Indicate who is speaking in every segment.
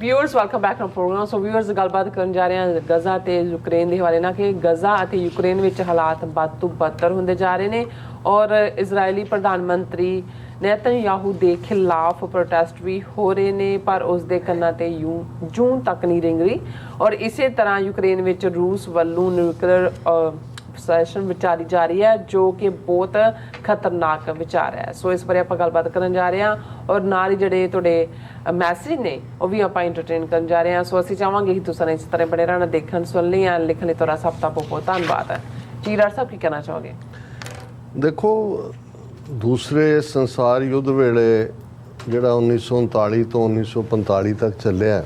Speaker 1: Viewers welcome back to program so viewers ਗੱਲਬਾਤ ਕਰਨ ਜਾ ਰਹੇ ਹਾਂ ਗਜ਼ਾ ਤੇ ਯੂਕਰੇਨ ਦੇ ਹਵਾਲੇ ਨਾਲ ਕਿ ਗਜ਼ਾ ਅਤੇ ਯੂਕਰੇਨ ਵਿੱਚ ਹਾਲਾਤ ਬਦ ਤੋਂ ਬਦਤਰ ਹੁੰਦੇ ਜਾ ਰਹੇ ਨੇ ਔਰ ਇਜ਼ਰਾਈਲੀ ਪ੍ਰਧਾਨ ਮੰਤਰੀ ਨੇਤਨਯਾਹੂ ਦੇ ਖਿਲਾਫ ਪ੍ਰੋਟੈਸਟ ਵੀ ਹੋ ਰਹੇ ਨੇ, ਪਰ ਉਸ ਦੇ ਕੰਨਾਂ ਤੇ ਯੂ, ਜੂਨ ਤੱਕ ਨਹੀਂ ਰਿੰਗ ਰਹੀ ਔਰ ਇਸੇ ਤਰ੍ਹਾਂ ਯੂਕਰੇਨ ਵਿੱਚ ਰੂਸ ਵੱਲੋਂ ਨਿਊਕਲੀਅਰ ਸੈਸ਼ਨ ਵਿਚਾਰੀ ਜਾ ਰਹੀ ਹੈ, ਜੋ ਕਿ ਬਹੁਤ ਖਤਰਨਾਕ ਵਿਚਾਰ ਹੈ। ਸੋ ਇਸ ਬਾਰੇ ਆਪਾਂ ਗੱਲਬਾਤ ਕਰਨ ਜਾ ਰਹੇ ਹਾਂ ਔਰ ਨਾਲ ਹੀ ਜਿਹੜੇ ਤੁਹਾਡੇ ਮੈਸੇਜ ਨੇ, ਉਹ ਵੀ ਆਪਾਂ ਐਂਟਰਟੇਨ ਕਰਨ ਜਾ ਰਹੇ ਹਾਂ। ਸੋ ਅਸੀਂ ਚਾਹਾਂਗੇ ਕਿ ਤੁਸੀਂ ਇਸ ਤਰ੍ਹਾਂ ਬੜੇ ਰਹਿਣਾ, ਦੇਖਣ, ਸੁਣ ਲਈ ਜਾਂ ਲਿਖਣ ਲਈ ਤੁਹਾਡਾ ਸਭ ਦਾ ਬਹੁਤ ਬਹੁਤ ਧੰਨਵਾਦ। ਹੈ ਜੀ ਡਾਕਟਰ ਸਾਹਿਬ, ਕੀ ਕਹਿਣਾ ਚਾਹੋਗੇ?
Speaker 2: ਦੇਖੋ, ਦੂਸਰੇ ਸੰਸਾਰ ਯੁੱਧ ਵੇਲੇ ਜਿਹੜਾ 1939 ਤੋਂ 1945 ਤੱਕ ਚੱਲਿਆ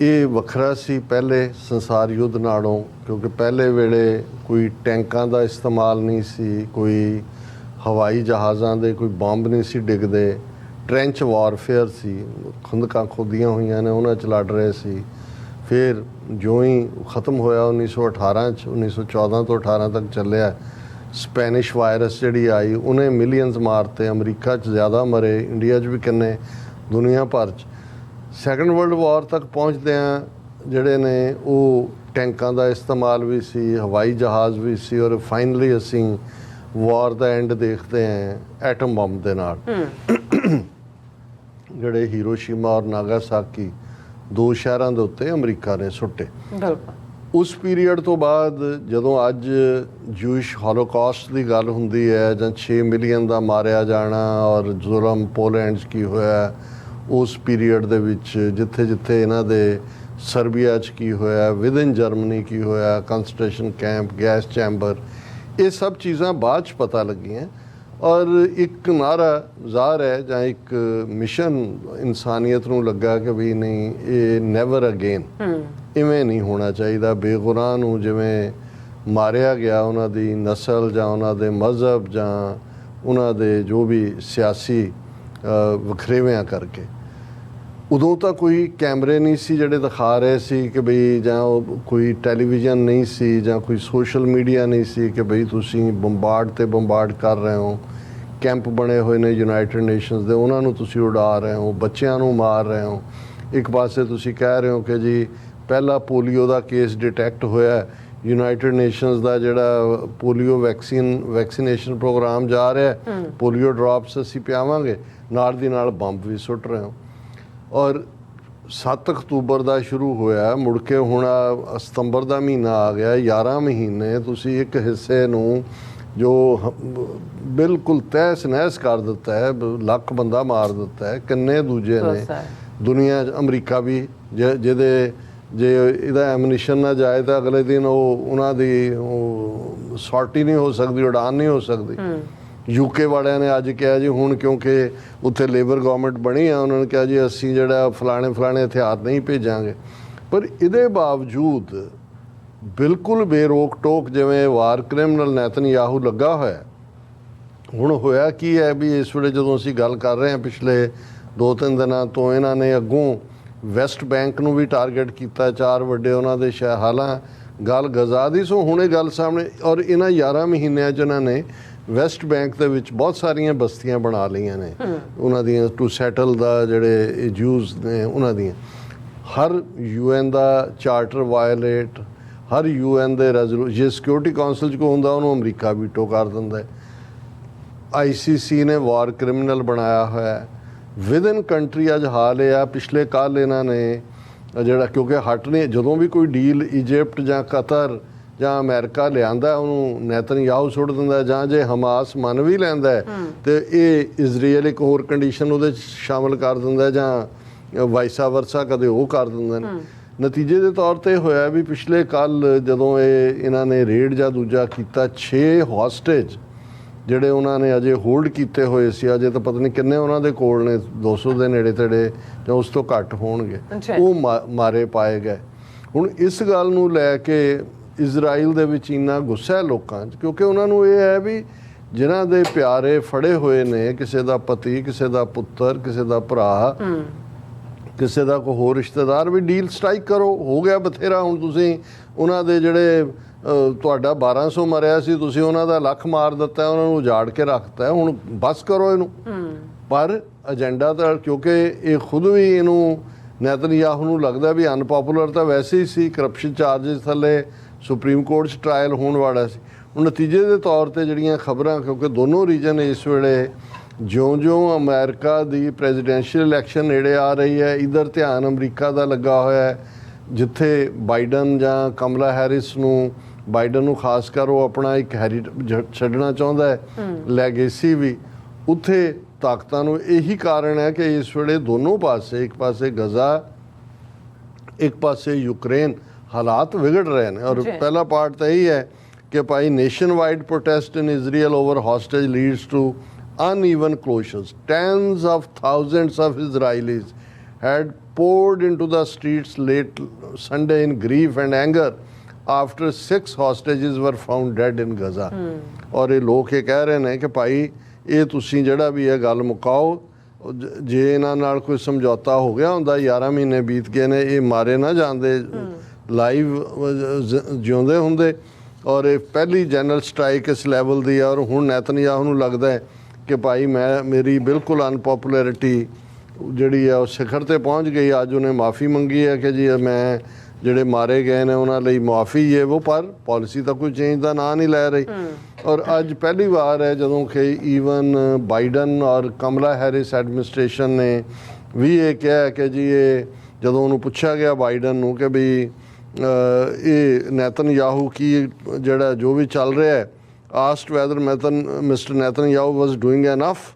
Speaker 2: ਇਹ ਵੱਖਰਾ ਸੀ ਪਹਿਲੇ ਸੰਸਾਰ ਯੁੱਧ ਨਾਲੋਂ, ਕਿਉਂਕਿ ਪਹਿਲੇ ਵੇਲੇ ਕੋਈ ਟੈਂਕਾਂ ਦਾ ਇਸਤੇਮਾਲ ਨਹੀਂ ਸੀ, ਕੋਈ ਹਵਾਈ ਜਹਾਜ਼ਾਂ ਦੇ ਕੋਈ ਬੰਬ ਨਹੀਂ ਸੀ ਡਿੱਗਦੇ ਟ੍ਰੈਂਚ ਵਾਰਫੇਅਰ ਸੀ, ਖੁੰਦਕਾਂ ਖੋਦੀਆਂ ਹੋਈਆਂ ਨੇ, ਉਹਨਾਂ 'ਚ ਲੜ ਰਹੇ ਸੀ। ਫਿਰ ਜੋ ਹੀ ਖਤਮ ਹੋਇਆ 1918 ਚ 1914 ਤੋਂ 18 ਤੱਕ ਚੱਲਿਆ, ਸਪੈਨਿਸ਼ ਵਾਇਰਸ ਜਿਹੜੀ ਆਈ, ਉਹਨੇ ਮਿਲੀਅਨਸ ਮਾਰਤੇ, ਅਮਰੀਕਾ 'ਚ ਜ਼ਿਆਦਾ ਮਰੇ, ਇੰਡੀਆ 'ਚ ਵੀ ਕਿੰਨੇ, ਦੁਨੀਆ ਭਰ 'ਚ। ਸੈਕੰਡ ਵਰਲਡ ਵਾਰ ਤੱਕ ਪਹੁੰਚਦਿਆਂ ਜਿਹੜੇ ਨੇ ਉਹ ਟੈਂਕਾਂ ਦਾ ਇਸਤੇਮਾਲ ਵੀ ਸੀ ਹਵਾਈ ਜਹਾਜ਼ ਵੀ ਸੀ ਔਰ ਫਾਈਨਲੀ ਅਸੀਂ ਵਾਰ ਦਾ ਐਂਡ ਦੇਖਦੇ ਹਾਂ ਐਟਮ ਬੰਬ ਦੇ ਨਾਲ। ਜਿਹੜੇ ਹੀਰੋਸ਼ੀਮਾ ਔਰ ਨਾਗਾਸਾਕੀ ਦੋ ਸ਼ਹਿਰਾਂ ਦੇ ਉੱਤੇ ਅਮਰੀਕਾ ਨੇ ਸੁੱਟੇ।
Speaker 1: ਬਿਲਕੁਲ।
Speaker 2: ਉਸ ਪੀਰੀਅਡ ਤੋਂ ਬਾਅਦ ਜਦੋਂ ਅੱਜ ਜੂਇਸ਼ ਹੋਲੋਕਾਸਟ ਦੀ ਗੱਲ ਹੁੰਦੀ ਹੈ ਜਾਂ 6 ਮਿਲੀਅਨ ਦਾ ਮਾਰਿਆ ਜਾਣਾ ਔਰ ਜ਼ੁਲਮ ਪੋਲੈਂਡ ਕੀ ਹੋਇਆ ਉਸ ਪੀਰੀਅਡ ਦੇ ਵਿੱਚ ਜਿੱਥੇ ਜਿੱਥੇ ਇਹਨਾਂ ਦੇ ਸਰਬੀਆ 'ਚ ਕੀ ਹੋਇਆ ਵਿਦਨ ਜਰਮਨੀ ਕੀ ਹੋਇਆ ਕਨਸੈਂਟ੍ਰੇਸ਼ਨ ਕੈਂਪ ਗੈਸ ਚੈਂਬਰ ਇਹ ਸਭ ਚੀਜ਼ਾਂ ਬਾਅਦ 'ਚ ਪਤਾ ਲੱਗੀਆਂ। ਔਰ ਇੱਕ ਨਾਰਾ ਜ਼ਾਹਰ ਹੈ ਜਾਂ ਇੱਕ ਮਿਸ਼ਨ ਇਨਸਾਨੀਅਤ ਨੂੰ ਲੱਗਾ ਕਿ ਵੀ ਨਹੀਂ ਇਹ ਨੈਵਰ ਅਗੇਨ ਇਵੇਂ ਨਹੀਂ ਹੋਣਾ ਚਾਹੀਦਾ। ਬੇਗੁਨਾਹ ਨੂੰ ਜਿਵੇਂ ਮਾਰਿਆ ਗਿਆ ਉਹਨਾਂ ਦੀ ਨਸਲ ਜਾਂ ਉਹਨਾਂ ਦੇ ਮਜ਼ਹਬ ਜਾਂ ਉਹਨਾਂ ਦੇ ਜੋ ਵੀ ਸਿਆਸੀ ਵਖਰੇਵਿਆਂ ਕਰਕੇ। ਉਦੋਂ ਤਾਂ ਕੋਈ ਕੈਮਰੇ ਨਹੀਂ ਸੀ ਜਿਹੜੇ ਦਿਖਾ ਰਹੇ ਸੀ ਕਿ ਬਈ ਜਾਂ ਉਹ ਕੋਈ ਟੈਲੀਵਿਜ਼ਨ ਨਹੀਂ ਸੀ ਜਾਂ ਕੋਈ ਸੋਸ਼ਲ ਮੀਡੀਆ ਨਹੀਂ ਸੀ ਕਿ ਬਈ ਤੁਸੀਂ ਬੰਬਾਰਡ ਤੇ ਬੰਬਾਰਡ ਕਰ ਰਹੇ ਹੋ। ਕੈਂਪ ਬਣੇ ਹੋਏ ਨੇ ਯੂਨਾਈਟਿਡ ਨੇਸ਼ਨਸ ਦੇ ਉਹਨਾਂ ਨੂੰ ਤੁਸੀਂ ਉਡਾ ਰਹੇ ਹੋ ਬੱਚਿਆਂ ਨੂੰ ਮਾਰ ਰਹੇ ਹੋ। ਇੱਕ ਪਾਸੇ ਤੁਸੀਂ ਕਹਿ ਰਹੇ ਹੋ ਕਿ ਜੀ ਪਹਿਲਾ ਪੋਲੀਓ ਦਾ ਕੇਸ ਡਿਟੈਕਟ ਹੋਇਆ ਯੂਨਾਈਟਿਡ ਨੇਸ਼ਨਸ ਦਾ ਜਿਹੜਾ ਪੋਲੀਓ ਵੈਕਸੀਨ ਵੈਕਸੀਨੇਸ਼ਨ ਪ੍ਰੋਗਰਾਮ ਜਾ ਰਿਹਾ ਹੈ। ਪੋਲੀਓ ਡ੍ਰੌਪਸ ਅਸੀਂ ਪਿਆਵਾਂਗੇ ਨਾਲ ਦੀ ਨਾਲ ਬੰਬ ਵੀ ਸੁੱਟ ਰਹੇ ਹੋ। ਔਰ 7 ਅਕਤੂਬਰ ਦਾ ਸ਼ੁਰੂ ਹੋਇਆ ਮੁੜ ਕੇ ਹੁਣ ਸਤੰਬਰ ਦਾ ਮਹੀਨਾ ਆ ਗਿਆ 11 ਮਹੀਨੇ ਤੁਸੀਂ ਇੱਕ ਹਿੱਸੇ ਨੂੰ ਜੋ ਬਿਲਕੁਲ ਤਹਿਸ ਨਹਿਸ ਕਰ ਦਿੱਤਾ ਹੈ ਲੱਖ ਬੰਦਾ ਮਾਰ ਦਿੱਤਾ ਹੈ ਕਿੰਨੇ ਦੂਜੇ ਨੇ। ਦੁਨੀਆ ਅਮਰੀਕਾ ਵੀ ਜਿਹਦੇ ਜੇ ਇਹਦਾ ਐਮਨੀਸ਼ਨ ਨਾ ਜਾਏ ਤਾਂ ਅਗਲੇ ਦਿਨ ਉਹ ਉਹਨਾਂ ਦੀ ਸੌਰਟੀ ਨਹੀਂ ਹੋ ਸਕਦੀ ਉਡਾਨ ਨਹੀਂ ਹੋ ਸਕਦੀ। ਯੂਕੇ ਵਾਲਿਆਂ ਨੇ ਅੱਜ ਕਿਹਾ ਜੀ, ਹੁਣ ਕਿਉਂਕਿ ਉੱਥੇ ਲੇਬਰ ਗਵਰਨਮੈਂਟ ਬਣੀ ਆ, ਉਹਨਾਂ ਨੇ ਕਿਹਾ ਜੀ, ਅਸੀਂ ਜਿਹੜਾ ਫਲਾਣੇ ਫਲਾਣੇ ਹਥਿਆਰ ਨਹੀਂ ਭੇਜਾਂਗੇ। ਪਰ ਇਹਦੇ ਬਾਵਜੂਦ ਬਿਲਕੁਲ ਬੇਰੋਕ ਟੋਕ ਜਿਵੇਂ ਵਾਰ ਕ੍ਰਿਮੀਨਲ ਨੈਤਨਯਾਹੂ ਲੱਗਾ ਹੋਇਆ, ਹੁਣ ਹੋਇਆ ਕੀ ਹੈ ਵੀ ਇਸ ਵੇਲੇ ਜਦੋਂ ਅਸੀਂ ਗੱਲ ਕਰ ਰਹੇ ਹਾਂ ਪਿਛਲੇ 2-3 ਦਿਨਾਂ ਤੋਂ, ਇਹਨਾਂ ਨੇ ਅੱਗੋਂ ਵੈਸਟ ਬੈਂਕ ਨੂੰ ਵੀ ਟਾਰਗੇਟ ਕੀਤਾ, ਚਾਰ ਵੱਡੇ ਉਹਨਾਂ ਦੇ ਸ਼ਹਿਰ ਹਾਲਾਂ, ਗੱਲ ਗਜ਼ਾ ਦੀ। ਸੋ ਹੁਣੇ ਗੱਲ ਸਾਹਮਣੇ, ਔਰ ਇਹਨਾਂ 11 ਮਹੀਨਿਆਂ 'ਚ ਇਹਨਾਂ ਨੇ ਵੈਸਟ ਬੈਂਕ ਦੇ ਵਿੱਚ ਬਹੁਤ ਸਾਰੀਆਂ ਬਸਤੀਆਂ ਬਣਾ ਲਈਆਂ ਨੇ। ਉਹਨਾਂ ਦੀਆਂ ਟੂ ਸੈਟਲ ਦਾ ਜਿਹੜੇ ਜੂਸ ਨੇ, ਉਹਨਾਂ ਦੀਆਂ। ਹਰ ਯੂਐਨ ਦਾ ਚਾਰਟਰ ਵਾਇਲੇਟ ਹਰ ਯੂਐਨ ਦੇ ਰੈਜ਼ੋਲੂਸ਼ਨ ਜੇ ਸਿਕਿਉਰਿਟੀ ਕਾਉਂਸਲ 'ਚ ਕੋ ਹੁੰਦਾ, ਉਹਨੂੰ ਅਮਰੀਕਾ ਵੀਟੋ ਕਰ ਦਿੰਦਾ ਹੈ। ਆਈਸੀਸੀ ਨੇ ਵਾਰ ਕ੍ਰਿਮੀਨਲ ਬਣਾਇਆ ਹੋਇਆ ਹੈ। ਵਿਦਨ ਕੰਟਰੀ ਅੱਜ ਹਾਲ ਇਹ ਆ, ਪਿਛਲੇ ਕੱਲ ਇਹਨਾਂ ਨੇ, ਜਿਹੜਾ ਕਿਉਂਕਿ ਹਟ ਨੇ ਜਦੋਂ ਵੀ ਕੋਈ ਡੀਲ ਇਜਿਪਟ ਜਾਂ ਕਤਰ ਜਾਂ ਅਮਰੀਕਾ ਲਿਆਂਦਾ ਉਹਨੂੰ ਨੈਤਨਯਾਹੂ ਸੁੱਟ ਦਿੰਦਾ ਜਾਂ ਜੇ ਹਮਾਸ ਮੰਨ ਵੀ ਲੈਂਦਾ ਤੇ ਇਹ ਇਜ਼ਰਾਈਲ ਇੱਕ ਹੋਰ ਕੰਡੀਸ਼ਨ ਉਹਦੇ ਸ਼ਾਮਲ ਕਰ ਦਿੰਦਾ ਜਾਂ ਵਾਈਸਾ ਵਰਸਾ ਕਦੇ ਉਹ ਕਰ ਦਿੰਦੇ ਨੇ ਨਤੀਜੇ ਦੇ ਤੌਰ ਤੇ ਹੋਇਆ ਵੀ ਪਿਛਲੇ ਕੱਲ ਜਦੋਂ ਇਹ ਇਹਨਾਂ ਨੇ ਰੇਡ ਜਾਂ ਦੂਜਾ ਕੀਤਾ 6 ਹੌਸਟੇਜ ਜਿਹੜੇ ਉਹਨਾਂ ਨੇ ਅਜੇ ਹੋਲਡ ਕੀਤੇ ਹੋਏ ਸੀ ਅਜੇ ਤਾਂ ਪਤਾ ਨਹੀਂ ਕਿੰਨੇ ਉਹਨਾਂ ਦੇ ਕੋਲ ਨੇ 200 ਦੇ ਨੇੜੇ ਤੇੜੇ ਜਾਂ ਉਸ ਤੋਂ ਘੱਟ ਹੋਣਗੇ। ਉਹ ਮਾਰੇ ਪਾਏ ਗਏ। ਹੁਣ ਇਸ ਗੱਲ ਨੂੰ ਲੈ ਕੇ ਇਜ਼ਰਾਈਲ ਦੇ ਵਿੱਚ ਇੰਨਾ ਗੁੱਸਾ ਹੈ ਲੋਕਾਂ 'ਚ ਕਿਉਂਕਿ ਉਹਨਾਂ ਨੂੰ ਇਹ ਹੈ ਵੀ ਜਿਨ੍ਹਾਂ ਦੇ ਪਿਆਰੇ ਫੜੇ ਹੋਏ ਨੇ ਕਿਸੇ ਦਾ ਪਤੀ ਕਿਸੇ ਦਾ ਪੁੱਤਰ ਕਿਸੇ ਦਾ ਭਰਾ ਕਿਸੇ ਦਾ ਕੋਈ ਹੋਰ ਰਿਸ਼ਤੇਦਾਰ ਵੀ ਡੀਲ ਸਟ੍ਰਾਈਕ ਕਰੋ ਹੋ ਗਿਆ ਬਥੇਰਾ ਹੁਣ ਤੁਸੀਂ ਉਹਨਾਂ ਦੇ ਜਿਹੜੇ ਅ, ਤੁਹਾਡਾ 1200 ਮਰਿਆ ਸੀ ਤੁਸੀਂ ਉਹਨਾਂ ਦਾ ਲੱਖ ਮਾਰ ਦਿੱਤਾ ਉਹਨਾਂ ਨੂੰ ਉਜਾੜ ਕੇ ਰੱਖਤਾ ਹੈ, ਹੁਣ ਬਸ ਕਰੋ ਇਹਨੂੰ। ਪਰ ਏਜੰਡਾ ਤਾਂ ਕਿਉਂਕਿ ਇਹ ਖੁਦ ਵੀ ਇਹਨੂੰ ਨੈਤਨਯਾਹੂ ਨੂੰ ਲੱਗਦਾ ਵੀ ਅਨਪਪੂਲਰ ਤਾਂ ਵੈਸੇ ਹੀ ਸੀ ਕਰਪਸ਼ਨ ਚਾਰजेस ਥੱਲੇ ਸੁਪਰੀਮ ਕੋਰਟ 'ਚ ਟ੍ਰਾਇਲ ਹੋਣ ਵਾਲਾ ਸੀ। ਹੁਣ ਨਤੀਜੇ ਦੇ ਤੌਰ ਤੇ ਜਿਹੜੀਆਂ ਖਬਰਾਂ ਕਿਉਂਕਿ ਦੋਨੋਂ ਰੀਜਨ ਇਸ ਵੇਲੇ ਜਿਉਂ-ਜਿਉਂ ਅਮਰੀਕਾ ਦੀ ਪ੍ਰੈਜ਼ੀਡੈਂਸ਼ੀਅਲ ਇਲੈਕਸ਼ਨ ਨੇੜੇ ਆ ਰਹੀ ਹੈ ਇਧਰ ਧਿਆਨ ਅਮਰੀਕਾ ਦਾ ਲੱਗਾ ਹੋਇਆ ਹੈ ਜਿੱਥੇ ਬਾਈਡਨ ਜਾਂ ਕਮਲਾ ਹੈਰਿਸ ਨੂੰ ਬਾਈਡਨ ਨੂੰ ਖਾਸ ਕਰ ਉਹ ਆਪਣਾ ਇੱਕ ਹੈਰੀ ਛੱਡਣਾ ਚਾਹੁੰਦਾ ਹੈ ਲੈਗੇਸੀ ਵੀ। ਉੱਥੇ ਤਾਕਤਾਂ ਨੂੰ ਇਹੀ ਕਾਰਨ ਹੈ ਕਿ ਇਸ ਵੇਲੇ ਦੋਨੋਂ ਪਾਸੇ ਇੱਕ ਪਾਸੇ ਗਜ਼ਾ ਇੱਕ ਪਾਸੇ ਯੂਕਰੇਨ ਹਾਲਾਤ ਵਿਗੜ ਰਹੇ ਨੇ ਔਰ। ਪਹਿਲਾ ਪਾਰਟ ਤਾਂ ਇਹੀ ਹੈ ਕਿ ਭਾਈ nation wide protest in Israel over hostage leads to uneven closures tens of thousands of israelis had poured into the streets late sunday in grief and anger after six hostages were found dead in gaza ਔਰ ਇਹ ਲੋਕ ਇਹ ਕਹਿ ਰਹੇ ਨੇ ਕਿ ਭਾਈ ਇਹ ਤੁਸੀਂ ਜਿਹੜਾ ਵੀ ਇਹ ਗੱਲ ਮੁਕਾਓ ਜ- ਜੇ ਇਹਨਾਂ ਨਾਲ ਕੋਈ ਸਮਝੌਤਾ ਹੋ ਗਿਆ ਹੁੰਦਾ 11 ਮਹੀਨੇ ਬੀਤ ਗਏ ਨੇ ਇਹ ਮਾਰੇ ਨਾ ਜਾਂਦੇ ਲਾਈਵ ਜਿਉਂਦੇ ਹੁੰਦੇ ਔਰ ਇਹ ਪਹਿਲੀ ਜਨਰਲ ਸਟ੍ਰਾਈਕ ਇਸ ਲੈਵਲ ਦੀ ਔਰ ਹੁਣ ਨੈਤਨਯਾਹੂ ਨੂੰ ਲੱਗਦਾ ਹੈ ਕਿ ਭਾਈ ਮੈਂ ਮੇਰੀ ਬਿਲਕੁਲ ਅਨਪਪੂਲੈਰਿਟੀ ਜਿਹੜੀ ਹੈ ਉਹ ਸਿਖਰ ਤੇ ਪਹੁੰਚ ਗਈ। ਅੱਜ ਉਹਨੇ ਮਾਫੀ ਮੰਗੀ ਹੈ ਕਿ ਜੀ ਮੈਂ ਜਿਹੜੇ ਮਾਰੇ ਗਏ ਨੇ ਉਹਨਾਂ ਲਈ ਮਾਫੀ ਹੈ ਉਹ ਪਰ ਪਾਲਿਸੀ ਤਾਂ ਕੋਈ ਚੇਂਜ ਦਾ ਨਾਂ ਨਹੀਂ ਲੈ ਰਹੀ। ਔਰ ਅੱਜ ਪਹਿਲੀ ਵਾਰ ਹੈ ਜਦੋਂ ਕਿ ਈਵਨ ਬਾਈਡਨ ਔਰ ਕਮਲਾ ਹੈਰਿਸ ਐਡਮਿਨਿਸਟ੍ਰੇਸ਼ਨ ਨੇ ਵੀ ਇਹ ਕਿਹਾ ਕਿ ਜੀ ਇਹ ਜਦੋਂ ਉਹਨੂੰ ਪੁੱਛਿਆ ਗਿਆ ਬਾਈਡਨ ਨੂੰ ਕਿ ਵੀ ਇਹ ਨੈਤਨਯਾਹੂ ਕੀ ਜਿਹੜਾ ਜੋ ਵੀ ਚੱਲ ਰਿਹਾ ਹੈ asked whether ਮੈਤਨ mister Netanyahu was doing enough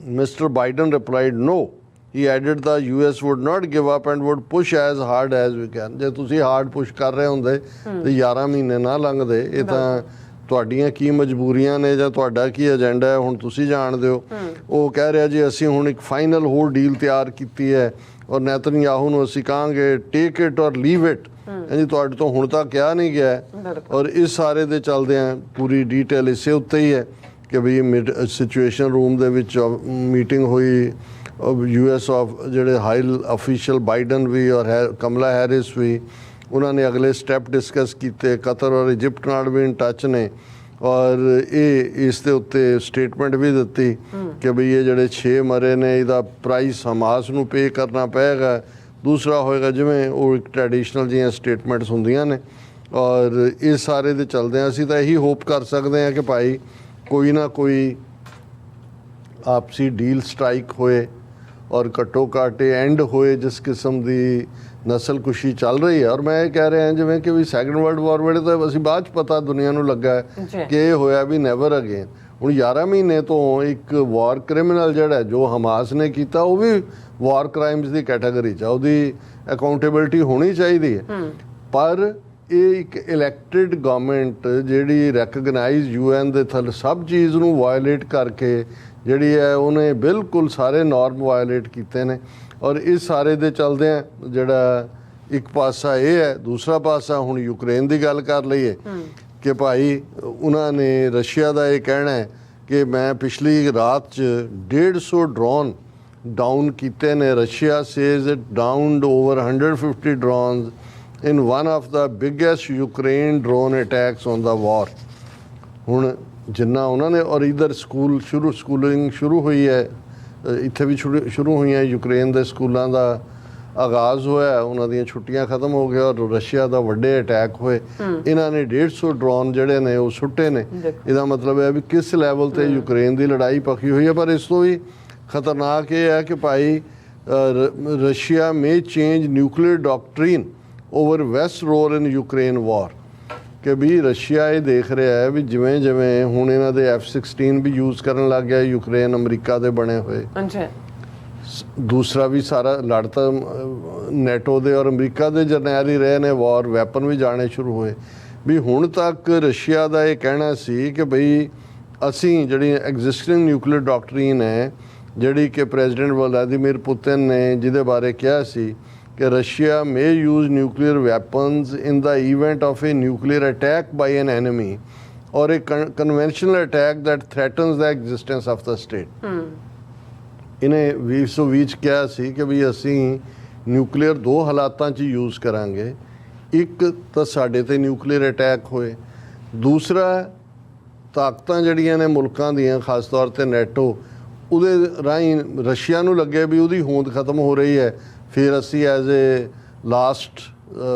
Speaker 2: Mr. Biden replied no. He added the US would not give up and would push as hard as we can. ਜੇ ਤੁਸੀਂ ਹਾਰਡ ਪੁਸ਼ ਕਰ ਰਹੇ ਹੁੰਦੇ ਤੇ 11 ਮਹੀਨੇ ਨਾ ਲੰਘਦੇ ਇਹ ਤਾਂ ਤੁਹਾਡੀਆਂ ਕੀ ਮਜਬੂਰੀਆਂ ਨੇ ਜਾਂ ਤੁਹਾਡਾ ਕੀ ਏਜੰਡਾ ਹੈ ਹੁਣ ਤੁਸੀਂ ਜਾਣਦੇ ਹੋ ਉਹ ਕਹਿ ਰਿਹਾ ਜੀ ਅਸੀਂ ਹੁਣ ਇੱਕ ਫਾਈਨਲ ਹੋਰ ਡੀਲ ਤਿਆਰ ਕੀਤੀ ਹੈ ਔਰ ਨੈਤਨਯਾਹੂ ਨੂੰ ਅਸੀਂ ਕਹਾਂਗੇ take it or leave it ਜੀ ਤੁਹਾਡੇ ਤੋਂ ਹੁਣ ਤੱਕ ਕਿਹਾ ਨਹੀਂ ਗਿਆ। ਔਰ ਇਸ ਸਾਰੇ ਦੇ ਚੱਲਦੇ ਆ ਪੂਰੀ ਡਿਟੇਲ ਇਸੇ ਉੱਤੇ ਹੀ ਹੈ ਕਿ ਵੀ ਸਿਚੁਏਸ਼ਨ ਰੂਮ ਦੇ ਵਿੱਚ ਮੀਟਿੰਗ ਹੋਈ ਯੂ ਐਸ ਆਫ ਜਿਹੜੇ ਹਾਈ ਅਫੀਸ਼ੀਅਲ ਬਾਈਡਨ ਵੀ ਔਰ ਕਮਲਾ ਹੈਰਿਸ ਵੀ ਉਹਨਾਂ ਨੇ ਅਗਲੇ ਸਟੈਪ ਡਿਸਕਸ ਕੀਤੇ ਕਤਰ ਔਰ ਇਜਿਪਟ ਨਾਲ ਵੀ ਇਨ ਟੱਚ ਨੇ। ਔਰ ਇਹ ਇਸ ਦੇ ਉੱਤੇ ਸਟੇਟਮੈਂਟ ਵੀ ਦਿੱਤੀ ਕਿ ਵੀ ਇਹ ਜਿਹੜੇ 6 ਮਰੇ ਨੇ, ਇਹਦਾ ਪ੍ਰਾਈਸ ਹਮਾਸ ਨੂੰ ਪੇ ਕਰਨਾ ਪਏਗਾ। ਦੂਸਰਾ ਹੋਏਗਾ ਜਿਵੇਂ ਉਹ ਇੱਕ ਟ੍ਰੈਡੀਸ਼ਨਲ ਜਿਹੀਆਂ ਸਟੇਟਮੈਂਟਸ ਹੁੰਦੀਆਂ ਨੇ। ਔਰ ਇਹ ਸਾਰੇ ਦੇ ਚੱਲਦੇ ਆ। ਅਸੀਂ ਤਾਂ ਇਹੀ ਹੋਪ ਕਰ ਸਕਦੇ ਹਾਂ ਕਿ ਭਾਈ ਕੋਈ ਨਾ ਕੋਈ ਆਪਸੀ ਡੀਲ ਸਟ੍ਰਾਈਕ ਹੋਏ ਔਰ ਘੱਟੋ ਘੱਟ ਐਂਡ ਹੋਏ ਜਿਸ ਕਿਸਮ ਦੀ ਨਸਲ ਕੁਸ਼ੀ ਚੱਲ ਰਹੀ ਹੈ ਔਰ ਮੈਂ ਇਹ ਕਹਿ ਰਿਹਾ ਜਿਵੇਂ ਕਿ ਵੀ ਸੈਕੰਡ ਵਰਲਡ ਵਾਰ ਵੇਲੇ ਤਾਂ ਅਸੀਂ ਬਾਅਦ ਚ ਪਤਾ ਦੁਨੀਆ ਨੂੰ ਲੱਗਾ। ਕਿ ਇਹ ਹੋਇਆ ਵੀ ਨੈਵਰ ਅਗੇਨ ਹੁਣ 11 ਮਹੀਨੇ ਤੋਂ ਇੱਕ ਵਾਰ ਕ੍ਰਿਮੀਨਲ ਜਿਹੜਾ ਜੋ ਹਮਾਸ ਨੇ ਕੀਤਾ ਉਹ ਵੀ ਵਾਰ ਕ੍ਰਾਈਮਸ ਦੀ ਕੈਟਾਗਰੀ ਚ ਆ, ਉਹਦੀ ਅਕਾਊਂਟੇਬਿਲਟੀ ਹੋਣੀ ਚਾਹੀਦੀ ਹੈ। ਪਰ ਇਹ ਇੱਕ ਇਲੈਕਟਿਡ ਗਵਰਨਮੈਂਟ ਜਿਹੜੀ ਰੈਕਗਨਾਈਜ਼ ਯੂਐਨ ਦੇ ਥੱਲੇ ਸਭ ਚੀਜ਼ ਨੂੰ ਵਾਇਲੇਟ ਕਰਕੇ ਜਿਹੜੀ ਹੈ ਉਹਨੇ ਬਿਲਕੁਲ ਸਾਰੇ ਨਾਰਮ ਵਾਇਲੇਟ ਕੀਤੇ ਨੇ। ਔਰ ਇਸ ਸਾਰੇ ਦੇ ਚੱਲਦੇ ਆ ਜਿਹੜਾ ਇੱਕ ਪਾਸਾ ਇਹ ਹੈ ਦੂਸਰਾ ਪਾਸਾ ਹੁਣ ਯੂਕਰੇਨ ਦੀ ਗੱਲ ਕਰ ਲਈਏ ਕਿ ਭਾਈ ਉਹਨਾਂ ਨੇ ਰਸ਼ੀਆ ਦਾ ਇਹ ਕਹਿਣਾ ਹੈ ਕਿ ਮੈਂ ਪਿਛਲੀ ਰਾਤ ਚ 150 ਡਰੋਨ ਡਾਊਨ ਕੀਤੇ ਨੇ Russia says it downed over 150 drones in one of the biggest Ukraine drone attacks on the war. ਹੁਣ ਜਿੰਨਾ ਉਹਨਾਂ ਨੇ ਔਰ ਇਧਰ ਸਕੂਲ ਸ਼ੁਰੂ ਸਕੂਲਿੰਗ ਸ਼ੁਰੂ ਹੋਈ ਹੈ ਇੱਥੇ ਵੀ ਸ਼ੁਰੂ ਹੋਈਆਂ ਯੂਕਰੇਨ ਦੇ ਸਕੂਲਾਂ ਦਾ ਆਗਾਜ਼ ਹੋਇਆ ਉਹਨਾਂ ਦੀਆਂ ਛੁੱਟੀਆਂ ਖਤਮ ਹੋ ਗਈਆਂ ਔਰ ਰਸ਼ੀਆ ਦਾ ਵੱਡੇ ਅਟੈਕ ਹੋਏ। ਇਹਨਾਂ ਨੇ 150 ਡਰੋਨ ਜਿਹੜੇ ਨੇ ਉਹ ਸੁੱਟੇ ਨੇ। ਇਹਦਾ ਮਤਲਬ ਹੈ ਵੀ ਕਿਸ ਲੈਵਲ ਤੇ ਯੂਕਰੇਨ ਦੀ ਲੜਾਈ ਪੱਕੀ ਹੋਈ ਹੈ ਪਰ ਇਸ ਤੋਂ ਵੀ ਖਤਰਨਾਕ ਇਹ ਹੈ ਕਿ ਭਾਈ Russia may change nuclear doctrine over west role in Ukraine war ਕਿ ਵੀ ਰਸ਼ੀਆ ਇਹ ਦੇਖ ਰਿਹਾ ਹੈ ਵੀ ਜਿਵੇਂ ਜਿਵੇਂ ਹੁਣ ਇਹਨਾਂ ਦੇ F16 ਵੀ ਯੂਜ਼ ਕਰਨ ਲੱਗ ਗਿਆ ਯੂਕਰੇਨ ਅਮਰੀਕਾ ਦੇ ਬਣੇ ਹੋਏ।
Speaker 1: ਅੱਛਾ।
Speaker 2: ਦੂਸਰਾ ਵੀ ਸਾਰਾ ਲੜ ਤਾਂ ਨੈਟੋ ਦੇ ਔਰ ਅਮਰੀਕਾ ਦੇ ਜਰਨੈਲ ਹੀ ਰਹੇ ਨੇ ਵਾਰ ਵੈਪਨ ਵੀ ਜਾਣੇ ਸ਼ੁਰੂ ਹੋਏ। ਵੀ ਹੁਣ ਤੱਕ ਰਸ਼ੀਆ ਦਾ ਇਹ ਕਹਿਣਾ ਸੀ ਕਿ ਭਈ ਅਸੀਂ ਜਿਹੜੀ ਐਗਜ਼ਿਸਟਿੰਗ ਨਿਊਕਲੀਅਰ ਡਾਕਟਰੀਨ ਹੈ ਜਿਹੜੀ ਕਿ ਪ੍ਰੈਜ਼ੀਡੈਂਟ ਵਲਾਦੀਮੀਰ ਪੁਤਿਨ ਨੇ ਜਿਹਦੇ ਬਾਰੇ ਕਿਹਾ ਸੀ ਕਿ Russia may use nuclear weapons in the event of a nuclear attack by an enemy or a conventional attack that threatens the existence of the state. ਇਹਨੇ 2020 ਚ ਕਿਹਾ ਸੀ ਕਿ ਵੀ ਅਸੀਂ ਨਿਊਕਲੀਅਰ ਦੋ ਹਾਲਾਤਾਂ 'ਚ ਯੂਜ਼ ਕਰਾਂਗੇ ਇੱਕ ਤਾਂ ਸਾਡੇ ਤੇ ਨਿਊਕਲੀਅਰ ਅਟੈਕ ਹੋਏ ਦੂਸਰਾ ਤਾਕਤਾਂ ਜਿਹੜੀਆਂ ਨੇ ਮੁਲਕਾਂ ਦੀਆਂ ਖਾਸ ਤੌਰ ਤੇ ਨੈਟੋ ਉਹਦੇ ਰਾਹੀਂ ਰਸ਼ੀਆ ਨੂੰ ਲੱਗੇ ਵੀ ਉਹਦੀ ਹੋਂਦ ਖਤਮ ਹੋ ਰਹੀ ਹੈ ਫਿਰ ਅਸੀਂ ਐਜ਼ ਅ ਲਾਸਟ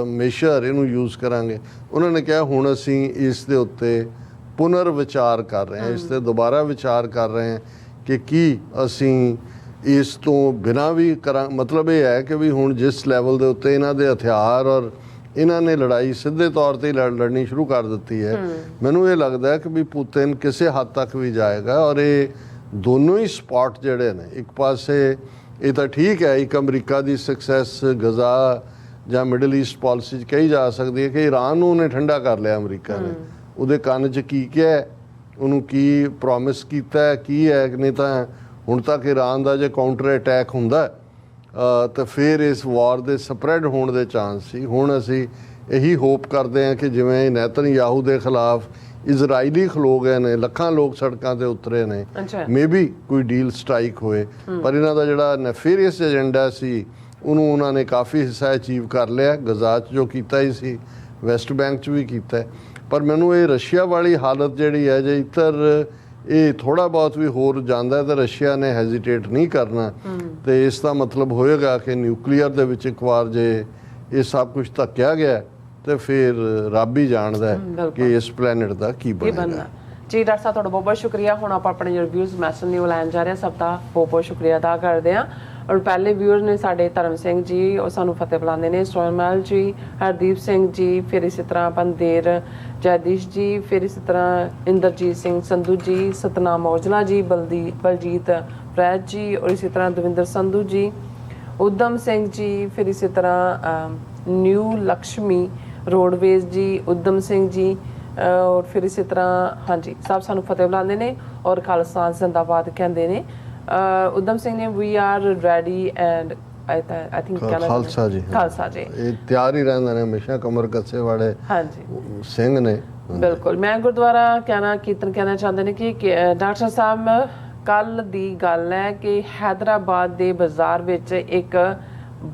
Speaker 2: ਮੇਸ਼ਰ ਇਹਨੂੰ ਯੂਜ਼ ਕਰਾਂਗੇ। ਉਹਨਾਂ ਨੇ ਕਿਹਾ ਹੁਣ ਅਸੀਂ ਇਸ ਦੇ ਉੱਤੇ ਪੁਨਰ ਵਿਚਾਰ ਕਰ ਰਹੇ ਹਾਂ ਇਸ ਤੇ ਦੁਬਾਰਾ ਵਿਚਾਰ ਕਰ ਰਹੇ ਹਾਂ ਕਿ ਕੀ ਅਸੀਂ ਇਸ ਤੋਂ ਬਿਨਾ ਵੀ ਕਰਾਂ ਮਤਲਬ ਇਹ ਹੈ ਕਿ ਵੀ ਹੁਣ ਜਿਸ ਲੈਵਲ ਦੇ ਉੱਤੇ ਇਹਨਾਂ ਦੇ ਹਥਿਆਰ ਔਰ ਇਹਨਾਂ ਨੇ ਲੜਾਈ ਸਿੱਧੇ ਤੌਰ ਤੇ ਲੜ- ਲੜਨੀ ਸ਼ੁਰੂ ਕਰ ਦਿੱਤੀ ਹੈ ਮੈਨੂੰ ਇਹ ਲੱਗਦਾ ਹੈ ਕਿ ਵੀ ਪੁਤਿਨ ਕਿਸੇ ਹੱਦ ਤੱਕ ਵੀ ਜਾਏਗਾ ਔਰ ਇਹ ਦੋਨੋਂ ਹੀ ਸਪੌਟ ਜਿਹੜੇ ਨੇ ਇੱਕ ਪਾਸੇ ਇਹ ਤਾਂ ਠੀਕ ਹੈ ਇੱਕ ਅਮਰੀਕਾ ਦੀ ਸਕਸੈਸ ਗਜ਼ਾ ਜਾਂ ਮਿਡਲ ਈਸਟ ਪਾਲਿਸੀ 'ਚ ਕਹੀ ਜਾ ਸਕਦੀ ਹੈ ਕਿ ਈਰਾਨ ਨੂੰ ਉਹਨੇ ਠੰਡਾ ਕਰ ਲਿਆ ਅਮਰੀਕਾ ਨੇ। ਉਹਦੇ ਕੰਨ 'ਚ ਕੀ ਕਿਹਾ ਉਹਨੂੰ ਕੀ ਪ੍ਰੋਮਿਸ ਕੀਤਾ ਕੀ ਹੈ ਕਿ ਨਹੀਂ ਤਾਂ ਹੁਣ ਤੱਕ ਈਰਾਨ ਦਾ ਜੇ ਕਾਊਂਟਰ ਅਟੈਕ ਹੁੰਦਾ ਤਾਂ ਫਿਰ ਇਸ ਵਾਰ ਦੇ ਸਪਰੈਡ ਹੋਣ ਦੇ ਚਾਂਸ ਸੀ। ਹੁਣ ਅਸੀਂ ਇਹੀ ਹੋਪ ਕਰਦੇ ਹਾਂ ਕਿ ਜਿਵੇਂ ਨੈਤਨਯਾਹੂ ਦੇ ਖਿਲਾਫ ਇਜ਼ਰਾਈਲੀ ਖਲੋ ਗਏ ਨੇ ਲੱਖਾਂ ਲੋਕ ਸੜਕਾਂ ਤੇ ਉਤਰੇ ਨੇ। ਮੇਬੀ ਕੋਈ ਡੀਲ ਸਟ੍ਰਾਈਕ ਹੋਏ ਪਰ ਇਹਨਾਂ ਦਾ ਜਿਹੜਾ ਨੈਫੀਰੀਅਸ ਏਜੰਡਾ ਸੀ ਉਹਨੂੰ ਉਹਨਾਂ ਨੇ ਕਾਫੀ ਹਿੱਸਾ ਅਚੀਵ ਕਰ ਲਿਆ ਗਜ਼ਾ 'ਚ ਜੋ ਕੀਤਾ ਹੀ ਸੀ ਵੈਸਟ ਬੈਂਕ 'ਚ ਵੀ ਕੀਤਾ। ਪਰ ਮੈਨੂੰ ਇਹ ਰਸ਼ੀਆ ਵਾਲੀ ਹਾਲਤ ਜਿਹੜੀ ਹੈ ਜੇ ਇੱਧਰ ਇਹ ਥੋੜਾ ਬਹੁਤ ਵੀ ਹੋਰ ਜਾਂਦਾ ਹੈ ਤਾਂ ਰਸ਼ੀਆ ਨੇ ਹੈਜ਼ਿਟੇਟ ਨਹੀਂ ਕਰਨਾ। ਤੇ ਇਸ ਦਾ ਮਤਲਬ ਹੋਏਗਾ ਕਿ ਨਿਊਕਲੀਅਰ ਦੇ ਵਿੱਚ ਇੱਕ ਵਾਰ ਜੇ ਇਹ ਸਭ ਕੁਝ ਧੱਕਿਆ ਗਿਆ ਤੇ ਫਿਰ ਰੱਬ ਹੀ ਜਾਣਦਾ। ਕਿ ਇਸ ਪਲੈਨਟ ਦਾ ਕੀ ਬਣੇਗਾ।
Speaker 1: ਜੀ ਡਾਕਟਰ ਸਾਹਿਬ ਤੁਹਾਡਾ ਬਹੁਤ ਬਹੁਤ ਸ਼ੁਕਰੀਆ। ਹੁਣ ਆਪਾਂ ਆਪਣੇ ਰਿਵਿਊਜ਼ ਮੈਸਨ ਨਿਊ ਲੈਣ ਜਾ ਰਹੇ ਹਾਂ। ਸਭ ਦਾ ਬਹੁਤ ਬਹੁਤ ਸ਼ੁਕਰੀਆ ਅਦਾ ਕਰਦੇ ਹਾਂ। ਔਰ ਪਹਿਲੇ ਵਿਊਅਰ ਨੇ ਸਾਡੇ ਧਰਮ ਸਿੰਘ ਜੀ ਉਹ ਸਾਨੂੰ ਫਤਿਹ ਬੁਲਾਉਂਦੇ ਨੇ। ਸੋਨਮਲ ਜੀ ਹਰਦੀਪ ਸਿੰਘ ਜੀ ਫਿਰ ਇਸੇ ਤਰ੍ਹਾਂ ਬੰਦੇਰ ਜੈਦੀਸ਼ ਜੀ ਫਿਰ ਇਸੇ ਤਰ੍ਹਾਂ ਇੰਦਰਜੀਤ ਸਿੰਘ ਸੰਧੂ ਜੀ ਸਤਨਾਮ ਔਜਲਾ ਜੀ ਬਲਦੀ ਬਲਜੀਤ ਪ੍ਰੈਤ ਜੀ ਔਰ ਇਸੇ ਤਰ੍ਹਾਂ ਦਵਿੰਦਰ ਸੰਧੂ ਜੀ ਉਦਮ ਸਿੰਘ ਜੀ ਫਿਰ ਇਸੇ ਤਰ੍ਹਾਂ ਨਿਊ ਲక్ష్ਮੀ ਰੋਡਵੇਜ਼ ਜੀ ਉਦਮ ਸਿੰਘ ਜੀ ਔਰ ਫਿਰ ਇਸੇ ਤਰ੍ਹਾਂ ਹਾਂਜੀ ਸਭ ਸਾਨੂੰ ਫਤਿਹ ਬੁਲਾਉਂਦੇ ਨੇ ਔਰ ਖਾਲਸਾ ਜ਼ਿੰਦਾਬਾਦ ਕਹਿੰਦੇ ਨੇ। ਉਦਮ ਸਿੰਘ ਨੇ we are ready and I think
Speaker 2: Khalsa ji.
Speaker 1: Khalsa ji.
Speaker 2: ਇਹ ਤਿਆਰ ਹੀ ਰਹਿੰਦੇ ਨੇ ਹਮੇਸ਼ਾ ਕਮਰ ਕੱਸੇ ਵਾਲੇ
Speaker 1: ਹਾਂਜੀ।
Speaker 2: ਸਿੰਘ ਨੇ।
Speaker 1: ਬਿਲਕੁਲ। ਮੈਂ ਗੁਰਦੁਆਰਾ ਕਹਿਣਾ ਕੀਰਤਨ ਕਹਿਣਾ ਚਾਹੁੰਦੇ ਨੇ ਕਿ ਡਾਕਟਰ ਸਾਹਿਬ ਕੱਲ ਦੀ ਗੱਲ ਹੈ ਕਿ ਹੈਦਰਾਬਾਦ ਦੇ ਬਾਜ਼ਾਰ ਵਿੱਚ ਇੱਕ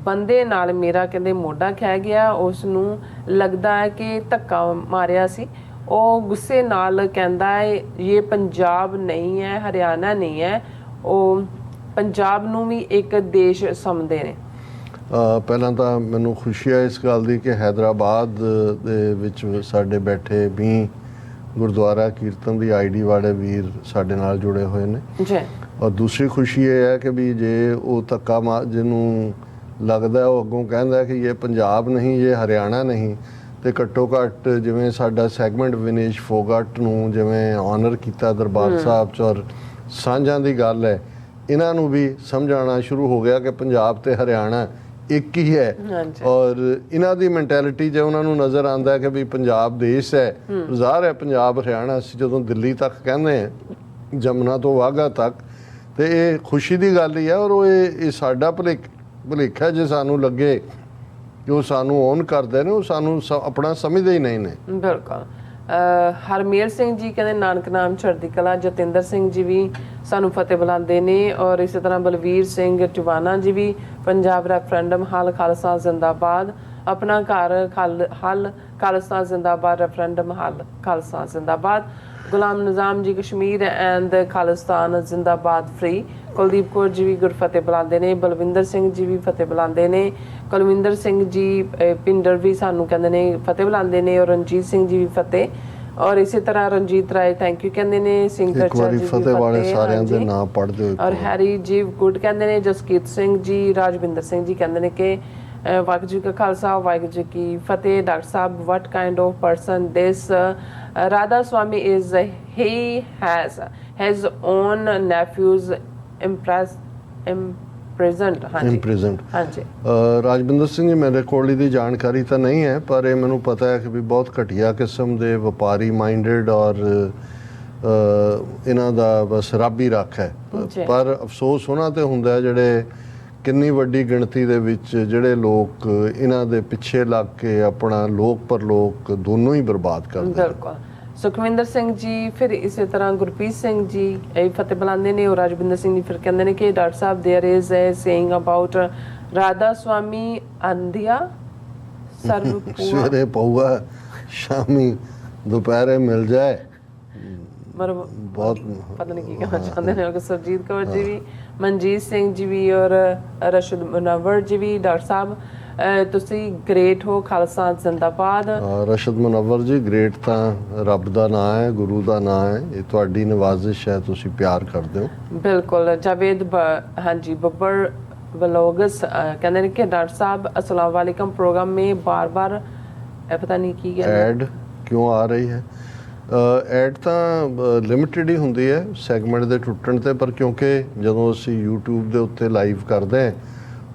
Speaker 1: ਬੰਦੇ ਨਾਲ ਮੇਰਾ ਕਹਿੰਦੇ ਮੋਢਾ ਖਹਿ ਗਿਆ ਉਸ ਨੂੰ ਲੱਗਦਾ ਹੈ ਕਿ ਧੱਕਾ ਮਾਰਿਆ ਸੀ। ਉਹ ਗੁੱਸੇ ਨਾਲ ਕਹਿੰਦਾ ਹੈ ਇਹ ਪੰਜਾਬ ਨਹੀਂ ਹੈ ਹਰਿਆਣਾ ਨਹੀਂ ਹੈ ਉਹ ਪੰਜਾਬ ਨੂੰ ਵੀ ਇੱਕ ਦੇਸ਼ ਸਮਝਦੇ ਨੇ।
Speaker 2: ਪਹਿਲਾਂ ਤਾਂ ਮੈਨੂੰ ਖੁਸ਼ੀ ਹੈ ਇਸ ਗੱਲ ਦੀ ਕਿ ਹੈਦਰਾਬਾਦ ਦੇ ਵਿੱਚ ਸਾਡੇ ਬੈਠੇ ਵੀ ਗੁਰਦੁਆਰਾ ਕੀਰਤਨ ਦੀ ਆਈਡੀ ਵਾਲੇ ਵੀਰ ਸਾਡੇ ਨਾਲ ਜੁੜੇ ਹੋਏ ਨੇ।
Speaker 1: ਜੀ।
Speaker 2: ਔਰ ਦੂਸਰੀ ਖੁਸ਼ੀ ਇਹ ਹੈ ਕਿ ਵੀ ਜੇ ਉਹ ਮਾ ਜਿਹਨੂੰ ਲੱਗਦਾ ਉਹ ਅੱਗੋਂ ਕਹਿੰਦਾ ਕਿ ਇਹ ਪੰਜਾਬ ਨਹੀਂ ਇਹ ਹਰਿਆਣਾ ਨਹੀਂ ਤੇ ਘੱਟੋ ਘੱਟ ਜਿਵੇਂ ਸਾਡਾ ਸੈਗਮੈਂਟ ਵਿਨੇਸ਼ ਫੋਗਟ ਨੂੰ ਜਿਵੇਂ ਆਨਰ ਕੀਤਾ ਦਰਬਾਰ ਸਾਹਿਬ ਚ ਔਰ ਸਾਂਝਾਂ ਦੀ ਗੱਲ ਹੈ ਇਹਨਾਂ ਨੂੰ ਵੀ ਸਮਝਾਉਣਾ ਸ਼ੁਰੂ ਹੋ ਗਿਆ ਕਿ ਪੰਜਾਬ ਤੇ ਹਰਿਆਣਾ ਇੱਕ ਹੀ ਹੈ। ਔਰ ਇਹਨਾਂ ਦੀ ਮੈਂਟੈਲਿਟੀ ਜੇ ਉਹਨਾਂ ਨੂੰ ਨਜ਼ਰ ਆਉਂਦਾ ਹੈ ਕਿ ਵੀ ਪੰਜਾਬ ਦੇਸ਼ ਹੈ ਜ਼ਾਹਰ ਹੈ ਪੰਜਾਬ ਹਰਿਆਣਾ ਅਸੀਂ ਜਦੋਂ ਦਿੱਲੀ ਤੱਕ ਕਹਿੰਦੇ ਹਾਂ ਜਮਨਾ ਤੋਂ ਵਾਗਾ ਤੱਕ ਤੇ ਇਹ ਖੁਸ਼ੀ ਦੀ ਗੱਲ ਹੀ ਹੈ ਔਰ ਉਹ ਇਹ ਸਾਡਾ ਭਲੇਖ ਭੁਲੇਖਾ ਜੇ ਸਾਨੂੰ ਲੱਗੇ ਕਿ ਉਹ ਸਾਨੂੰ ਓਨ ਕਰਦੇ ਨੇ, ਉਹ ਸਾਨੂੰ ਆਪਣਾ ਸਮਝਦੇ ਹੀ ਨਹੀਂ ਨੇ।
Speaker 1: ਬਿਲਕੁਲ। ਹਰਮੇਲ ਸਿੰਘ ਜੀ ਕਹਿੰਦੇ, ਨਾਨਕ ਨਾਮ ਚੜ੍ਹਦੀ ਕਲਾ, ਜਤਿੰਦਰ ਸਿੰਘ ਜੀ ਵੀ ਸਾਨੂੰ ਫਤਿਹ ਬੁਲਾਉਂਦੇ ਨੇ ਔਰ ਇਸੇ ਤਰ੍ਹਾਂ ਬਲਵੀਰ ਸਿੰਘ ਟਿਵਾਣਾ ਜੀ ਵੀ ਪੰਜਾਬ ਰੈਫਰੈਂਡਮ, ਹਾਲ ਖਾਲਸਾ ਜ਼ਿੰਦਾਬਾਦ, ਆਪਣਾ ਘਰ, ਖਲ ਖਾਲਸਾ ਜ਼ਿੰਦਾਬਾਦ, ਰੈਫਰੈਂਡਮ, ਹਾਲ ਖਾਲਸਾ ਜ਼ਿੰਦਾਬਾਦ। ਗੁਲਾਮ ਨਿਜ਼ਾਮ ਜੀ ਕਸ਼ਮੀਰ ਐਂਡ ਖਾਲਿਸਤਾਨ ਜ਼ਿੰਦਾਬਾਦ ਫ੍ਰੀ ਕੁਲਦੀਪ ਕੌਰ ਜੀ ਵੀ ਗੁਰਫਤਿਹ ਬੁਲਾਉਂਦੇ ਨੇ ਬਲਵਿੰਦਰ ਸਿੰਘ ਜੀ ਵੀ ਫਤਿਹ ਬੁਲਾਉਂਦੇ ਨੇ ਕੁਲਵਿੰਦਰ ਸਿੰਘ ਜੀ ਪਿੰਡਰ ਵੀ ਸਾਨੂੰ ਕਹਿੰਦੇ ਨੇ ਫਤਿਹ ਬੁਲਾਉਂਦੇ ਨੇ ਔਰ ਰਣਜੀਤ ਸਿੰਘ ਜੀ ਵੀ ਫਤਿਹ ਔਰ ਇਸੇ ਤਰ੍ਹਾਂ ਰਣਜੀਤ ਰਾਏ ਥੈਂਕ ਯੂ ਕਹਿੰਦੇ ਨੇ ਸਿੰਘ
Speaker 2: ਵਾਰੀ
Speaker 1: ਜੀ ਵੀ
Speaker 2: ਫਤਿਹ ਵਾਲੇ ਸਾਰਿਆਂ ਦੇ
Speaker 1: ਹਾਂਜੀ।
Speaker 2: ਨਾਂ ਪੜ੍ਹ ਦਿਓ
Speaker 1: ਔਰ
Speaker 2: ਵਾਰ।
Speaker 1: ਹੈਰੀ ਜੀਵ ਗੁੱਡ ਕਹਿੰਦੇ ਨੇ ਜਸਕੀਤ ਸਿੰਘ ਜੀ ਰਾਜਵਿੰਦਰ ਸਿੰਘ ਜੀ ਕਹਿੰਦੇ ਨੇ ਕਿ ਵਾਹਿਗੁਰੂ ਜੀ ਕਾ ਖਾਲਸਾ ਵਾਹਿਗੁਰੂ ਜੀ ਕੀ ਫਤਿਹ। Doctor Sahib what kind of person this Radha Swami is he has his own nephews impress imprisoned ਹਾਂਜੀ।
Speaker 2: Imprisoned
Speaker 1: ਹਾਂਜੀ।
Speaker 2: ਰਾਜਵਿੰਦਰ ਸਿੰਘ ਜੀ ਮੇਰੇ ਕੋਲ ਇਹਦੀ ਜਾਣਕਾਰੀ ਤਾਂ ਨਹੀਂ ਹੈ ਪਰ ਇਹ ਮੈਨੂੰ ਪਤਾ ਹੈ ਕਿ ਵੀ ਬਹੁਤ ਘਟੀਆ ਕਿਸਮ ਦੇ ਵਪਾਰੀ ਮਾਈਂਡਡ ਔਰ ਇਹਨਾਂ ਦਾ ਬਸ ਰੱਬ ਹੀ ਰੱਖ ਹੈ। ਪਰ ਅਫਸੋਸ ਉਹਨਾਂ ਤੇ ਹੁੰਦਾ ਜਿਹੜੇ ਕਿੰਨੀ ਵੱਡੀ ਗਿਣਤੀ ਦੇ ਵਿੱਚ ਜਿਹੜੇ ਲੋਕ ਇਹਨਾਂ ਦੇ ਪਿੱਛੇ ਲੱਗ ਕੇ ਆਪਣਾ ਲੋਕ ਪਰਲੋਕ ਦੋਨੋਂ ਹੀ ਬਰਬਾਦ ਕਰਦੇ ਨੇ।
Speaker 1: ਬਿਲਕੁਲ ਸੁਖਵਿੰਦਰ ਸਿੰਘ ਜੀ ਫਿਰ ਇਸੇ ਤਰ੍ਹਾਂ ਗੁਰਪ੍ਰੀਤ ਸਿੰਘ ਜੀ ਇਹ ਫਤਿਹ ਬੁਲਾਉਂਦੇ ਨੇ ਔਰ ਰਾਜਵਿੰਦਰ ਸਿੰਘ ਜੀ ਫਿਰ ਕਹਿੰਦੇ ਨੇ ਕਿ doctor Sahib there is a saying about Radha Swami ਅੰਧਿਆ ਸਰਵਪੂਆ
Speaker 2: ਸਵੇਰੇ ਪਊਆ ਸ਼ਾਮੀ ਦੁਪਹਿਰੇ ਮਿਲ ਜਾਏ
Speaker 1: ਮਰ
Speaker 2: ਬਹੁਤ
Speaker 1: ਪਤਾ ਨਹੀਂ ਕੀ ਕਹਿਣਾ ਚਾਹੁੰਦੇ ਨੇ ਕਿ ਸਰਜੀਤ ਕੌਰ ਜੀ ਵੀ ਮਨਜੀਤ ਸਿੰਘ ਜੀ ਵੀ ਔਰ ਰਸ਼ਦ ਮੁਨਵਰ ਜੀ ਵੀ ਡਾਕਟਰ ਸਾਹਿਬ ਤੁਸੀਂ ਗ੍ਰੇਟ ਹੋ ਖਾਲਸਾ ਜ਼ਿੰਦਾਬਾਦ।
Speaker 2: ਰਸ਼ਦ ਮੁਨਵਰ ਜੀ ਗ੍ਰੇਟ ਤਾਂ ਰੱਬ ਦਾ ਨਾਮ ਹੈ ਗੁਰੂ ਦਾ ਨਾਮ ਹੈ ਇਹ ਤੁਹਾਡੀ ਨਵਾਜ਼ਿਸ਼ ਹੈ ਤੁਸੀਂ ਪਿਆਰ ਕਰਦੇ ਹੋ।
Speaker 1: ਬਿਲਕੁਲ ਜਾਵੇਦ ਹਾਂਜੀ ਬੱਬਰ ਵਲੋਗਸ ਕਹਿੰਦੇ ਨੇ ਕਿ ਡਾਕਟਰ ਸਾਹਿਬ ਅਸਲਾਮ ਵਾਲੇਕਮ ਪ੍ਰੋਗਰਾਮ ਮੇ ਬਾਰ-ਬਾਰ ਪਤਾ ਨਹੀਂ ਕੀ ਕਹਿੰਦੇ।
Speaker 2: ਐਡ ਕਿਉਂ ਆ ਰਹੀ ਹੈ? ਐਡ ਤਾਂ ਲਿਮਿਟਿਡ ਹੀ ਹੁੰਦੀ ਹੈ ਸੈਗਮੈਂਟ ਦੇ ਟੁੱਟਣ ਤੇ ਪਰ ਕਿਉਂਕਿ ਜਦੋਂ ਅਸੀਂ YouTube ਦੇ ਉੱਤੇ ਲਾਈਵ ਕਰਦੇ ਹਾਂ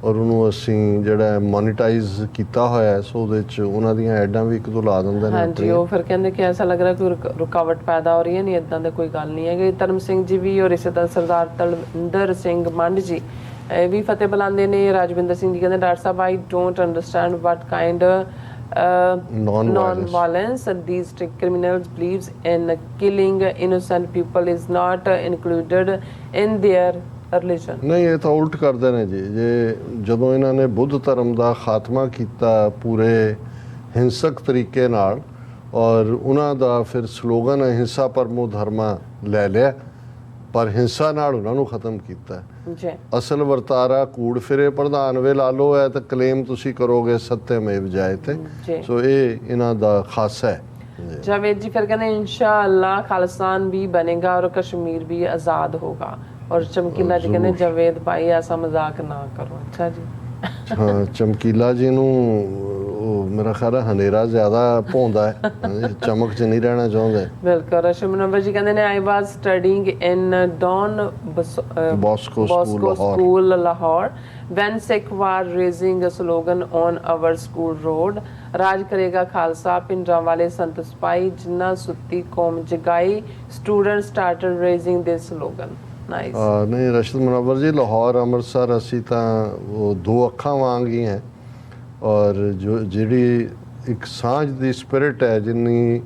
Speaker 2: ਔਰ ਉਹਨੂੰ ਅਸੀਂ ਜਿਹੜਾ ਮੋਨੇਟਾਈਜ਼ ਕੀਤਾ ਹੋਇਆ ਹੈ ਸੋ ਉਹਦੇ ਚ ਉਹਨਾਂ ਦੀਆਂ ਐਡਾਂ ਵੀ ਇੱਕ ਦੋ ਲਾ ਦਿੰਦੇ ਨੇ
Speaker 1: ਹਾਂਜੀ। ਉਹ ਫਿਰ ਕਹਿੰਦੇ ਕਿ ਐਸਾ ਲੱਗ ਰਿਹਾ ਕੋਈ ਰੁਕ- ਰੁਕਾਵਟ ਪੈਦਾ ਹੋ ਰਹੀ ਹੈ ਨਹੀਂ ਇਦਾਂ ਦਾ ਕੋਈ ਗੱਲ ਨਹੀਂ ਹੈ ਧਰਮ ਸਿੰਘ ਜੀ ਵੀ ਔਰ ਇਸੇ ਤਰ੍ਹਾਂ ਸਰਦਾਰ ਤਲਵਿੰਦਰ ਸਿੰਘ ਮੰਡ ਜੀ ਇਹ ਵੀ ਫਤਿਹ ਬੁਲਾਉਂਦੇ ਨੇ ਰਾਜਵਿੰਦਰ ਸਿੰਘ ਜੀ ਕਹਿੰਦੇ doctor Sahib I don't understand what kind
Speaker 2: Non-violence.
Speaker 1: non-violence these criminals believes in killing innocent people is not included in their religion
Speaker 2: ਨਹੀਂ ਇਹ ਤਾਂ ਉਲਟ ਕਰਦੇ ਨੇ ਜੀ ਜੇ ਜਦੋਂ ਇਹਨਾਂ ਨੇ ਬੁੱਧ ਧਰਮ ਦਾ ਖਾਤਮਾ ਕੀਤਾ ਪੂਰੇ ਹਿੰਸਕ ਤਰੀਕੇ ਨਾਲ ਔਰ ਉਹਨਾਂ ਦਾ ਫਿਰ ਸਲੋਗਨ ਅਹਿੰਸਾ ਪਰਮੋ ਧਰਮਾ ਲੈ ਲਿਆ ਪਰ ਹਿੰਸਾ ਨਾਲ ਉਹਨਾਂ ਨੂੰ ਖਤਮ ਕੀਤਾ
Speaker 1: ਜੀ
Speaker 2: ਅਸਲ ਵਰਤਾਰਾ ਕੂੜ ਫਿਰੇ ਪ੍ਰਧਾਨ ਵੇ ਲਾ ਲੋ ਹੈ ਤਾਂ ਕਲੇਮ ਤੁਸੀਂ ਕਰੋਗੇ ਸੱਤਿਅਮੇਵ ਜਾਇਤੇ
Speaker 1: ਜੀ
Speaker 2: ਸੋ ਇਹ ਇਹਨਾਂ ਦਾ ਖਾਸਾ ਹੈ ਜੀ।
Speaker 1: जावेद जी फिर कहते हैं इंशाअल्लाह खालिस्तान भी बनेगा और कश्मीर भी आज़ाद होगा और चमकीला जी कहते हैं जावेद भाई ऐसा मजाक ना करो अच्छा जी
Speaker 2: ਹਾਂ ਚਮਕੀਲਾ ਜੀ ਨੂੰ ਉਹ ਮੇਰਾ ਖਿਆਲ ਹੈ ਹਨੇਰਾ ਜ਼ਿਆਦਾ ਭੌਂਦਾ ਹੈ। ਚਮਕ ਚ ਨਹੀਂ ਰਹਿਣਾ ਚਾਹੁੰਦੇ।
Speaker 1: ਬਿਲਕੁਲ ਰਸ਼ਮ ਨੰਬਰ ਜੀ ਕਹਿੰਦੇ ਨੇ I was
Speaker 2: studying in
Speaker 1: Don
Speaker 2: Lahore.
Speaker 1: School Lahore. When Sikh were raising a slogan on our school road ਰਾਜ ਕਰੇਗਾ ਖਾਲਸਾ ਪਿੰਡਾਂ ਵਾਲੇ ਸੰਤ ਸਪਾਈ ਜਿਨ੍ਹਾਂ ਸੁੱਤੀ ਕੌਮ ਜਗਾਈ student started raising this slogan nice
Speaker 2: ਨਹੀਂ ਰਸ਼ਦ ਮਨਵਰ ਜੀ ਲਾਹੌਰ ਅੰਮ੍ਰਿਤਸਰ ਅਸੀਂ ਤਾਂ ਉਹ ਦੋ ਅੱਖਾਂ ਵਾਂਗ ਹੀ ਹੈ। ਔਰ ਜੋ ਜਿਹੜੀ ਇੱਕ ਸਾਂਝ ਦੀ ਸਪਿਰਿਟ ਹੈ ਜਿੰਨੀ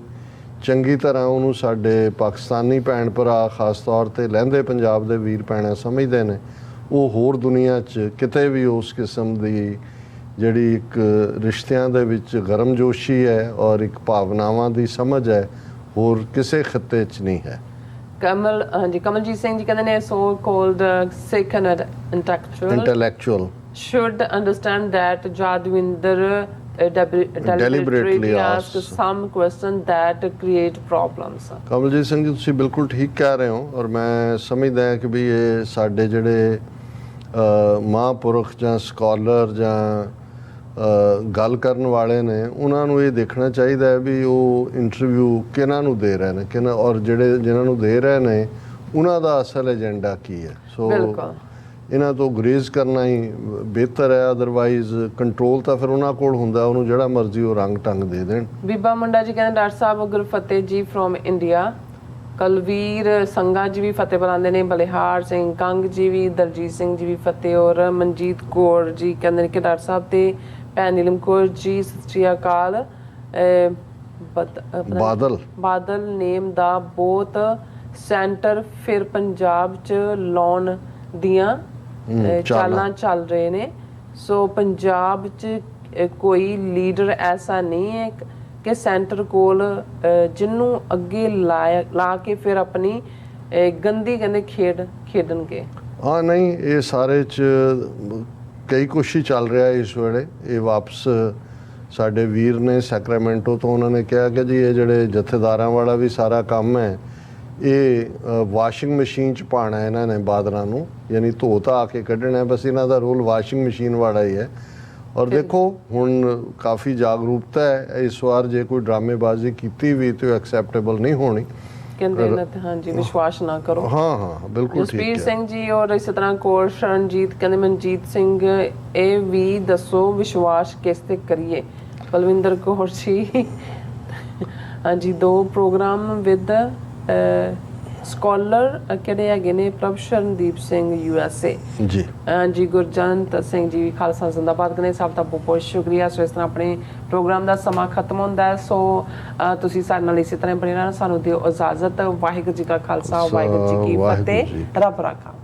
Speaker 2: ਚੰਗੀ ਤਰ੍ਹਾਂ ਉਹਨੂੰ ਸਾਡੇ ਪਾਕਿਸਤਾਨੀ ਭੈਣ ਭਰਾ ਖਾਸ ਤੌਰ ਤੇ ਲਹਿੰਦੇ ਪੰਜਾਬ ਦੇ ਵੀਰ ਭੈਣਾਂ ਸਮਝਦੇ ਨੇ ਉਹ ਹੋਰ ਦੁਨੀਆ 'ਚ ਕਿਤੇ ਵੀ ਉਸ ਕਿਸਮ ਦੀ ਜਿਹੜੀ ਇੱਕ ਰਿਸ਼ਤਿਆਂ ਦੇ ਵਿੱਚ ਗਰਮਜੋਸ਼ੀ ਹੈ ਔਰ ਇੱਕ ਭਾਵਨਾਵਾਂ ਦੀ ਸਮਝ ਹੈ ਹੋਰ ਕਿਸੇ ਖਿੱਤੇ 'ਚ ਨਹੀਂ ਹੈ।
Speaker 1: ਕਮਲ ਹਾਂਜੀ ਕਮਲਜੀਤ ਸਿੰਘ ਜੀ ਕਹਿੰਦੇ ਨੇ so called intellectual
Speaker 2: intellectual
Speaker 1: should understand that Jadwinder uh, deli-
Speaker 2: Deliberately asks
Speaker 1: some questions that create problems.
Speaker 2: Kamaljit Singh ji ਤੁਸੀਂ ਬਿਲਕੁਲ ਠੀਕ ਕਹਿ ਰਹੇ ਹੋ ਔਰ ਮੈਂ ਸਮਝਦਾ ਹਾਂ ਕਿ ਵੀ ਇਹ ਸਾਡੇ ਜਿਹੜੇ ਮਹਾਂਪੁਰਖ ਜਾਂ ਸਕਾਲਰ ਜਾਂ ਗੱਲ ਕਰਨ ਵਾਲੇ ਨੇ ਉਹਨਾਂ ਨੂੰ ਇਹ ਦੇਖਣਾ ਚਾਹੀਦਾ ਹੈ ਵੀ ਉਹ ਇੰਟਰਵਿਊ ਕਿਹਨਾਂ ਨੂੰ ਦੇ ਰਹੇ ਨੇ ਕਿਹਨਾਂ ਔਰ ਜਿਹੜੇ ਜਿਨ੍ਹਾਂ ਨੂੰ ਦੇ ਰਹੇ ਨੇ ਉਹਨਾਂ ਦਾ ਅਸਲ ਏਜੰਡਾ ਕੀ ਹੈ? ਸੋ
Speaker 1: ਬਿਲਕੁਲ।
Speaker 2: ਇਹਨਾਂ ਤੋਂ ਗਰੇਜ਼ ਕਰਨਾ ਹੀ ਬਿਹਤਰ ਹੈ ਅਦਰਵਾਈਜ਼ ਕੰਟਰੋਲ ਤਾਂ ਫਿਰ ਉਹਨਾਂ ਕੋਲ ਹੁੰਦਾ ਉਹਨੂੰ ਜਿਹੜਾ ਮਰਜ਼ੀ ਉਹ ਰੰਗ ਟੰਗ ਦੇ ਦੇਣ।
Speaker 1: ਬੀਬਾ ਮੁੰਡਾ ਜੀ ਕਹਿੰਦੇ ਡਾਕਟਰ ਸਾਹਿਬ ਗੁਰਫਤਿਹ ਜੀ ਫਰੋਮ ਇੰਡੀਆ ਕਲਵੀਰ ਸੰਗਾ ਜੀ ਵੀ ਫਤਿਹ ਬੁਲਾਉਂਦੇ ਨੇ ਬਲਿਹਾਰ ਸਿੰਘ ਕੰਗ ਜੀ ਵੀ ਦਲਜੀਤ ਸਿੰਘ ਜੀ ਵੀ ਫਤਿਹ ਔਰ ਮਨਜੀਤ ਕੌਰ ਜੀ ਕਹਿੰਦੇ ਨੇ ਕਿ ਡਾਕਟਰ ਸਾਹਿਬ ਤੇ ਭੈਣ ਨੀਲਮ ਕੌਰ ਜੀ ਸਤਿ ਸ਼੍ਰੀ ਅਕਾਲ।
Speaker 2: ਬਾਦਲ।
Speaker 1: ਬਾਦਲ ਨੇਮ ਦਾ ਬਹੁਤ ਸੈਂਟਰ ਫਿਰ ਪੰਜਾਬ ਚ ਲਾਉਣ ਦੀਆਂ ਚਾਲਾਂ। ਚੱਲ ਰਹੇ ਨੇ। ਸੋ ਪੰਜਾਬ ਚ ਕੋਈ ਲੀਡਰ ਐਸਾ ਨਹੀਂ ਹੈ ਕ- ਸੈਂਟਰ ਕੋਲ ਜਿਹਨੂੰ ਅੱਗੇ ਲਾ ਕੇ ਫਿਰ ਆਪਣੀ ਗੰਦੀ ਕਹਿੰਦੇ ਖੇਡ ਖੇਡਣਗੇ।
Speaker 2: ਹਾਂ ਨਹੀਂ ਇਹ ਸਾਰੇ ਚ ਕਈ ਹੀ ਚੱਲ ਰਿਹਾ ਇਸ ਵੇਲੇ। ਇਹ ਵਾਪਸ ਸਾਡੇ ਵੀਰ ਨੇ ਸੈਕਰਾਮੈਂਟੋ ਤੋਂ ਉਹਨਾਂ ਨੇ ਕਿਹਾ ਕਿ ਜੀ ਇਹ ਜਿਹੜੇ ਜਥੇਦਾਰਾਂ ਵਾਲਾ ਵੀ ਸਾਰਾ ਕੰਮ ਹੈ ਇਹ ਵਾਸ਼ਿੰਗ ਮਸ਼ੀਨ ਚ ਪਾਣਾ ਇਹਨਾਂ ਨੇ ਬਾਦਰਾਂ ਨੂੰ ਯਾਨੀ ਧੋ ਧਾ ਕੇ ਕੱਢਣਾ। ਬਸ ਇਹਨਾਂ ਦਾ ਰੋਲ ਵਾਸ਼ਿੰਗ ਮਸ਼ੀਨ ਵਾਲਾ ਹੀ ਹੈ। ਔਰ ਦੇਖੋ ਹੁਣ ਕਾਫੀ ਜਾਗਰੂਕਤਾ ਹੈ ਇਸ ਵਾਰ ਜੇ ਕੋਈ ਡਰਾਮੇਬਾਜ਼ੀ ਕੀਤੀ ਵੀ ਤੇ ਐਕਸੈਪਟੇਬਲ ਨਹੀਂ ਹੋਣੀ।
Speaker 1: ਕਹਿੰਦੇ ਇਹਨਾਂ ਤੇ ਹਾਂਜੀ ਵਿਸ਼ਵਾਸ ਨਾ ਕਰੋ।
Speaker 2: ਹਾਂ ਹਾਂ ਬਿਲਕੁਲ ਠੀਕ
Speaker 1: ਜਸਪੀਰ
Speaker 2: ਹੈ।
Speaker 1: ਸਿੰਘ ਜੀ ਔਰ ਇਸੇ ਤਰ੍ਹਾਂ ਕੋਰ ਸ਼ਰਨਜੀਤ ਕਹਿੰਦੇ ਮਨਜੀਤ ਸਿੰਘ ਇਹ ਵੀ ਦੱਸੋ ਵਿਸ਼ਵਾਸ ਕਿਸ ਤੇ ਕਰੀਏ? ਬਲਵਿੰਦਰ ਕੌਰ ਜੀ ਹਾਂਜੀ ਦੋ ਪ੍ਰੋਗਰਾਮ ਵਿਦ ਸਕਾਲਰ ਕਿਹੜੇ ਹੈਗੇ ਨੇ? Prabh Sharandeep Singh U S A
Speaker 2: ji.
Speaker 1: ਹਾਂਜੀ ਗੁਰਜੰਤ ਸਿੰਘ ਜੀ ਖਾਲਸਾ ਜ਼ਿੰਦਾਬਾਦ ਕਹਿੰਦੇ ਸਭ ਦਾ ਬਹੁਤ ਬਹੁਤ ਸ਼ੁਕਰੀਆ। ਸੋ ਇਸ ਤਰ੍ਹਾਂ ਆਪਣੇ ਪ੍ਰੋਗਰਾਮ ਦਾ ਸਮਾਂ ਖਤਮ ਹੁੰਦਾ ਹੈ। ਸੋ ਤੁਸੀਂ ਸਾਡੇ ਨਾਲ ਇਸੇ ਤਰ੍ਹਾਂ ਬਣੇ ਰਹਿਣਾ। ਸਾਨੂੰ ਦਿਓ ਇਜਾਜ਼ਤ। ਵਾਹਿਗੁਰੂ ਜੀ ਕਾ ਖਾਲਸਾ ਵਾਹਿਗੁਰੂ ਜੀ ਕੀ ਫਤਿਹ।
Speaker 2: ਜੀ।
Speaker 1: ਰੱਬ ਰਾਖਾ